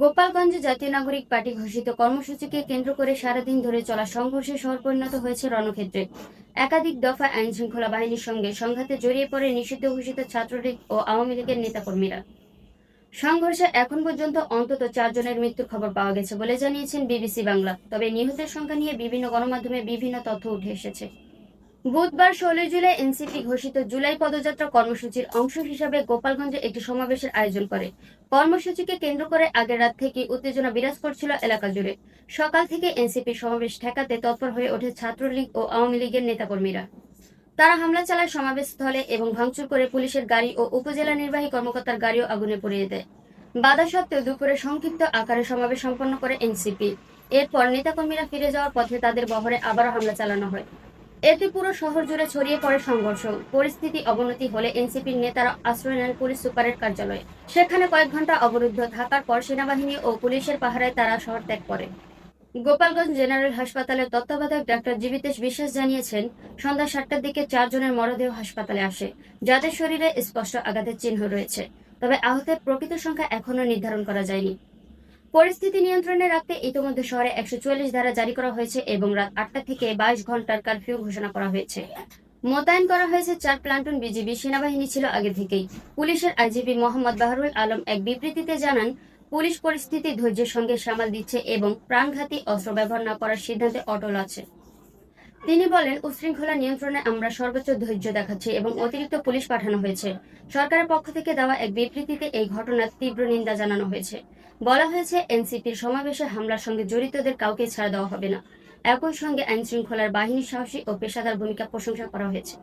গোপালগঞ্জে জাতীয় নাগরিক পার্টি ঘোষিত কর্মসূচিকে কেন্দ্র করে সারাদিন ধরে চলা সংঘর্ষে শহর পরিণত হয়েছে রণক্ষেত্রে। একাধিক দফা আইন শৃঙ্খলা বাহিনীর সঙ্গে সংঘাতে জড়িয়ে পড়ে নিষিদ্ধ ঘোষিত ছাত্রলীগ ও আওয়ামী লীগের নেতাকর্মীরা। সংঘর্ষে এখন পর্যন্ত অন্তত চারজনের মৃত্যুর খবর পাওয়া গেছে বলে জানিয়েছেন বিবিসি বাংলা। তবে নিহতের সংখ্যা নিয়ে বিভিন্ন গণমাধ্যমে বিভিন্ন তথ্য উঠে এসেছে। বুধবার ষোলোই জুলাই এনসিপি ঘোষিত জুলাই পদযাত্রা কর্মসূচির অংশ হিসাবে গোপালগঞ্জে একটি সমাবেশের আয়োজন করে। কর্মসূচিকে কেন্দ্র করে আগের রাত থেকে উত্তেজনা বিরাজ করছিল এলাকা জুড়ে। সকাল থেকে এনসিপি সমাবেশ ঠেকাতে তৎপর হয়ে ওঠে ছাত্রলীগ ও আওয়ামী লীগের নেতাকর্মীরা। তারা হামলা চালায় সমাবেশ স্থলে এবং ভাঙচুর করে পুলিশের গাড়ি ও উপজেলা নির্বাহী কর্মকর্তার গাড়িও আগুনে পুড়িয়ে দেয়। বাধা সত্ত্বেও দুপুরে সংক্ষিপ্ত আকারে সমাবেশ সম্পন্ন করে এনসিপি। এরপর নেতাকর্মীরা ফিরে যাওয়ার পথে তাদের বহরে আবারও হামলা চালানো হয়। এতে পুরো শহর জুড়ে ছড়িয়ে পড়ে সংঘর্ষ। পরিস্থিতি অবনতি হলে এনসিপির নেতারা আশ্রয় নেন পুলিশ সুপারের কার্যালয়ে। সেখানে কয়েক ঘণ্টা অবরুদ্ধ থাকার পর সেনাবাহিনী ও পুলিশের পাহারায় তারা শহর ত্যাগ করে। গোপালগঞ্জ জেনারেল হাসপাতালের তত্ত্বাবধায়ক ডাক্তার জীবিতেশ বিশ্বাস জানিয়েছেন, সন্ধ্যা সাতটার দিকে চারজনের মরদেহ হাসপাতালে আসে, যাদের শরীরে স্পষ্ট আঘাতের চিহ্ন রয়েছে। তবে আহতের প্রকৃত সংখ্যা এখনও নির্ধারণ করা যায়নি। পরিস্থিতি নিয়ন্ত্রণে রাখতে ইতিমধ্যে শহরে একশো চুয়াল্লিশ ধারা জারি করা হয়েছে এবং রাত আটটা থেকে বাইশ ঘণ্টার কারফিউ ঘোষণা করা হয়েছে। মোতায়েন করা হয়েছে চার প্লান্টুন বিজিবি সেনাবাহিনী ছিল আগে থেকেই। পুলিশের আইজিপি মোহাম্মদ বাহারুল আলম এক বিবৃতিতে জানান, পুলিশ পরিস্থিতি ধৈর্যের সঙ্গে সামাল দিচ্ছে এবং প্রাণঘাতী অস্ত্র ব্যবহার না করার সিদ্ধান্তে অটল আছে। তিনি বলেন, উশৃঙ্খলা নিয়ন্ত্রণে আমরা সর্বোচ্চ ধৈর্য দেখাচ্ছি এবং অতিরিক্ত পুলিশ পাঠানো হয়েছে। সরকারের পক্ষ থেকে দেওয়া এক বিবৃতিতে এই ঘটনার তীব্র নিন্দা জানানো হয়েছে। বলা হয়েছে, এনসিপির সমাবেশে হামলার সঙ্গে জড়িতদের কাউকে ছাড় দেওয়া হবে না। একই সঙ্গে আইনশৃঙ্খলার বাহিনীর সাহসী ও পেশাদার ভূমিকা প্রশংসা করা হয়েছে।